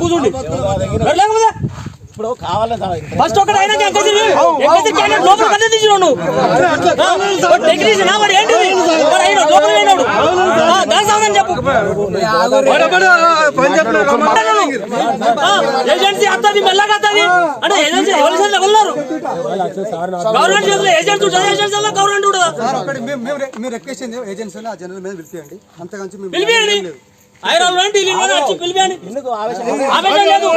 కూర్చుండి మరి లేకపోతే ఇప్పుడు కావాలని ఫస్ట్ ఒకటి అయినాక క్యాండిడేట్ లోపల కదే తీసినావు నువ్వు టెక్నీషియన్ మరి ఏంటిది? అయినా లోపల అయినాడు దాని సాగని చెప్పు. ఏజెన్సీ వస్తుంది మెల్లగా అంటే ఏజెన్సీ ఎవరి ఉన్నారు? గవర్నమెంట్ చేతిలో ఏజెన్సీ ఉంటుంది? ఏజెన్సీ గవర్నమెంట్ ఉండదా మీరు రిక్వెస్ట్ చేయండి ఏజెన్సీ ఆ జనరల్ మీద పిలిపియండి. అంతకంచి మేము పిలిపియండి. ఐరాలు అంటే ఇల్లు వచ్చి ఎందుకు ఆవేశం? ఆవేశం లేదు.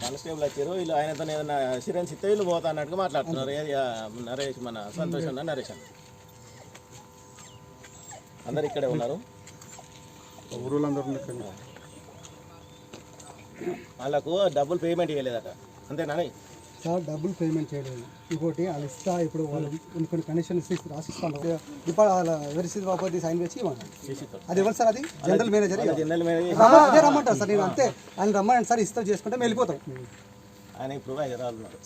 కానిస్టేబుల్ వచ్చారు వీళ్ళు ఆయనతో ఏదైనా సిరెన్స్ ఇస్తే వీళ్ళు పోతా అన్నట్టుగా మాట్లాడుతున్నారు. నరేష్ మన సంతోష్ అన్న నరేష్ అన్న. అందరు ఇక్కడే ఉన్నారు. వాళ్ళకు డబ్బులు పేమెంట్ చేయలేదట అంతేనా సార్ డబ్బులు పేమెంట్ చేయలేదు. ఇంకోటి వాళ్ళు ఇస్తా ఇప్పుడు వాళ్ళు కొన్ని కొన్ని కండిషన్స్ రాసిస్తాను. ఇప్పుడు వాళ్ళ ఎవరి స్థితి బాబు సైన్ వేసి ఇవ్వండి. అది ఎవరు సార్ అది? జనరల్ మేనేజర్ జనరల్ మేనేజర్ అదే రమ్మంటారు సార్ నేను అంతే. ఆయన రమ్మని సార్ ఇస్తా చేసుకుంటే మేము వెళ్ళిపోతాం.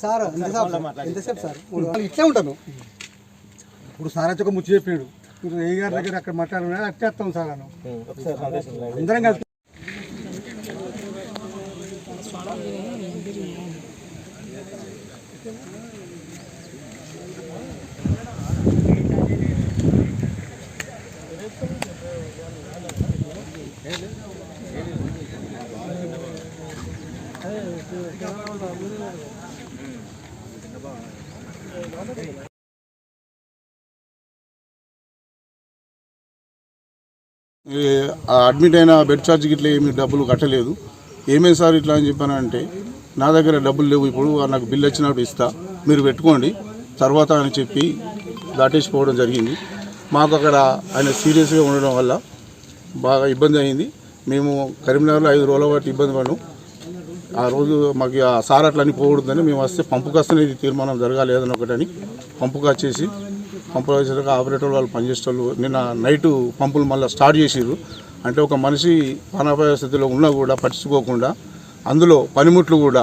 సార్ ఎంతసేపు సార్? ఇట్లే ఉంటాను. ఇప్పుడు సార్ వచ్చి ఒక ముచ్చి చెప్పాడు మీరు ఏ గారి దగ్గర అక్కడ మాట్లాడుకున్నా అట్టేస్తాం సార్ అను. అందరం కలిసి అడ్మిట్ అయిన బెడ్ ఛార్జ్ ఇట్లా ఏమి డబ్బులు కట్టలేదు. ఏమేమి సార్ ఇట్లా అని చెప్పానంటే నా దగ్గర డబ్బులు లేవు. ఇప్పుడు నాకు బిల్లు వచ్చినప్పుడు ఇస్తా. మీరు పెట్టుకోండి. తర్వాత అని చెప్పి దాటేసిపోవడం జరిగింది. మాకు అక్కడ ఆయన సీరియస్గా ఉండడం వల్ల బాగా ఇబ్బంది అయింది. మేము కరీంనగర్లో ఐదు రోజుల పాటు ఇబ్బంది పడ్డాం. ఆ రోజు మాకు ఆ సార్ అట్లని పోకూడదని మేము వస్తే పంపుకు ఇది తీర్మానం జరగాలి ఏదైనా ఒకటని పంపుకు వచ్చేసి పంపులు వచ్చేసరికి ఆపరేటర్ వాళ్ళు పనిచేసేటోళ్ళు నిన్న నైటు పంపులు మళ్ళీ స్టార్ట్ చేసిర్రు. అంటే ఒక మనిషి ప్రాణాపాయ స్థితిలో ఉన్నా కూడా పట్టించుకోకుండా అందులో పనిముట్లు కూడా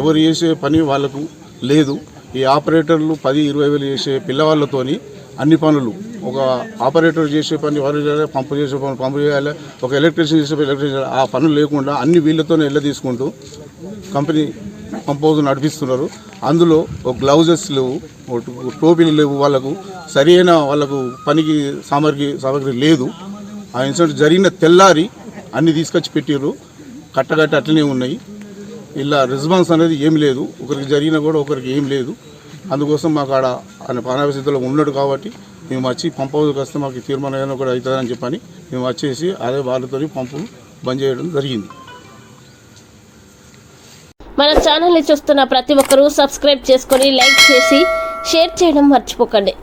ఎవరు చేసే పని వాళ్ళకు లేదు. ఈ ఆపరేటర్లు పది ఇరవై వేలు చేసే పిల్లవాళ్ళతోని అన్ని పనులు. ఒక ఆపరేటర్ చేసే పని వారు చేయాలి పంపు చేసే పని పంపు చేయాలి ఒక ఎలక్ట్రీషియన్ చేసే ఎలక్ట్రీషియన్ ఆ పనులు లేకుండా అన్ని వీళ్ళతోనే వెళ్ళ తీసుకుంటూ కంపెనీ పంప్ హౌస్ నడిపిస్తున్నారు. అందులో ఒక గ్లౌజెస్ లేవు టోపీలు లేవు వాళ్ళకు. సరైన వాళ్ళకు పనికి సామగ్రి సామగ్రి లేదు. ఆ ఇన్సిడెంట్ జరిగిన తెల్లారి అన్ని తీసుకొచ్చి పెట్టారు కట్టగట్టి అట్లనే ఉన్నాయి. ఇలా రెస్పాన్స్ అనేది ఏం లేదు. ఒకరికి జరిగినా కూడా ఒకరికి ఏం లేదు. అందుకోసం మాకు ఆడ ఆయన ప్రాణాభిస్థితిలో ఉన్నాడు కాబట్టి మేము వచ్చి పంప్ హౌస్కి వస్తే మాకు తీర్మానం ఏదైనా కూడా అవుతుందని చెప్పని మేము వచ్చేసి అదే వాళ్ళతో పంపులు బంద్ చేయడం జరిగింది. మన ఛానల్ని చూస్తున్న ప్రతి ఒక్కరూ సబ్స్క్రైబ్ చేసుకొని లైక్ చేసి షేర్ చేయడం మర్చిపోకండి.